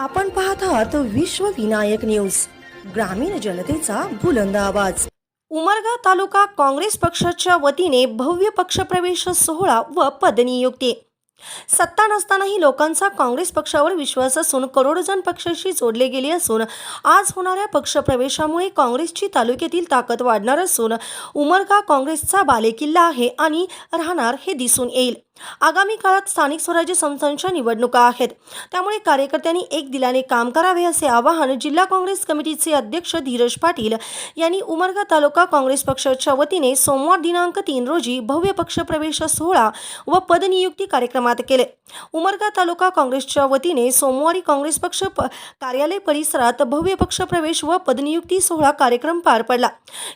आपण पाहत आहात विश्व विनायक न्यूज ग्रामीण जनतेचा बुलंद आवाज. उमरगा तालुका काँग्रेस पक्षाच्या वतीने भव्य पक्षप्रवेश सोहळा व पदनियुक्ती. सत्ता नसतानाही लोकांचा काँग्रेस पक्षावर विश्वास असून करोडो जण पक्षाशी जोडले गेले असून आज होणाऱ्या पक्षप्रवेशामुळे काँग्रेसची तालुक्यातील ताकद वाढणार असून उमरगा काँग्रेसचा बालेकिल्ला आहे आणि राहणार हे दिसून येईल. आगामी काळात स्थानिक स्वराज्य संस्थांच्या निवडणुका आहेत. त्यामुळे कार्यकर्त्यांनी एक दिलाने काम करावे असे आवाहन जिल्हा काँग्रेस कमिटीचे अध्यक्ष धीरज पाटील यांनी उमरगा तालुका काँग्रेस पक्षाच्या वतीने सोमवार दिनांक तीन रोजी भव्य पक्षप्रवेश सोहळा व पदनियुक्ती कार्यक्रमात केले. उमरगा तालुका काँग्रेसच्या वतीने सोमवारी काँग्रेस पक्ष प- कार्यालय परिसरात भव्य पक्षप्रवेश व पदनियुक्ती सोहळा कार्यक्रम पार पडला.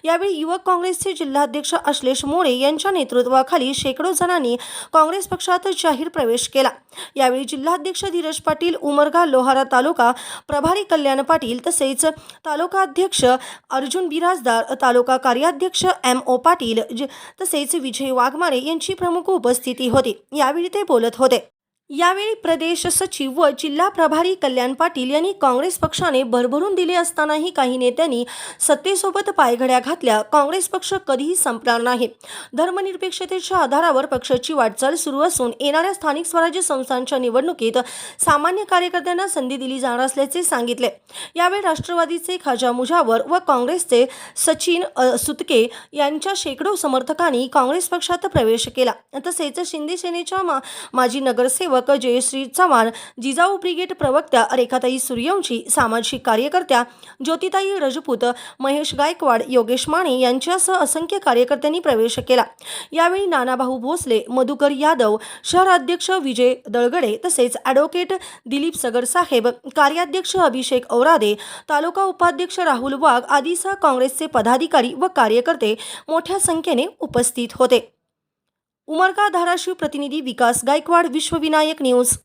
यावेळी युवक काँग्रेसचे जिल्हाध्यक्ष अश्लेष मोरे यांच्या नेतृत्वाखाली शेकडो जणांनी काँग्रेस पक्षात जाहीर प्रवेश केला. यावेळी जिल्हाध्यक्ष धीरज पाटील उमरगा लोहारा तालुका प्रभारी कल्याण पाटील तसेच तालुका अध्यक्ष अर्जुन बिराजदार तालुका कार्याध्यक्ष एम ओ पाटील ज- तसेच विजय वाघमारे यांची प्रमुख उपस्थिती होती. यावेळी ते बोलत होते. यावेळी प्रदेश सचिव व जिल्हा प्रभारी कल्याण पाटील यांनी काँग्रेस पक्षाने भरभरून दिले असतानाही काही नेत्यांनी सत्तेसोबत पायघड्या घातल्या. काँग्रेस पक्ष कधीही संपणार नाही. धर्मनिरपेक्षतेच्या आधारावर पक्षाची वाटचाल सुरू असून येणाऱ्या स्थानिक स्वराज्य संस्थांच्या निवडणुकीत सामान्य कार्यकर्त्यांना संधी दिली जाणार असल्याचे सांगितले. यावेळी राष्ट्रवादीचे खाजा मुजावर व काँग्रेसचे सचिन सुतके यांच्या शेकडो समर्थकांनी काँग्रेस पक्षात प्रवेश केला. तसेच शिंदे सेनेच्या मा माजी नगरसेवक जयश्री चव्हाण जिजाऊ ब्रिगेड प्रवक्त्या रेखाताई सूर्यवंशी सामाजिक कार्यकर्त्या ज्योतिताई रजपूत महेश गायकवाड योगेश माने यांच्यासह असंख्य कार्यकर्त्यांनी प्रवेश केला. यावेळी नानाभाऊ भोसले मधुकर यादव शहराध्यक्ष विजय दळगडे तसेच ॲडव्होकेट दिलीप सगरसाहेब कार्याध्यक्ष अभिषेक औरादे तालुका उपाध्यक्ष राहुल वाघ आदीसह काँग्रेसचे पदाधिकारी व कार्यकर्ते मोठ्या संख्येने उपस्थित होते. उमरगा धाराशिव प्रतिनिधी विकास गायकवाड विश्वविनायक न्यूज.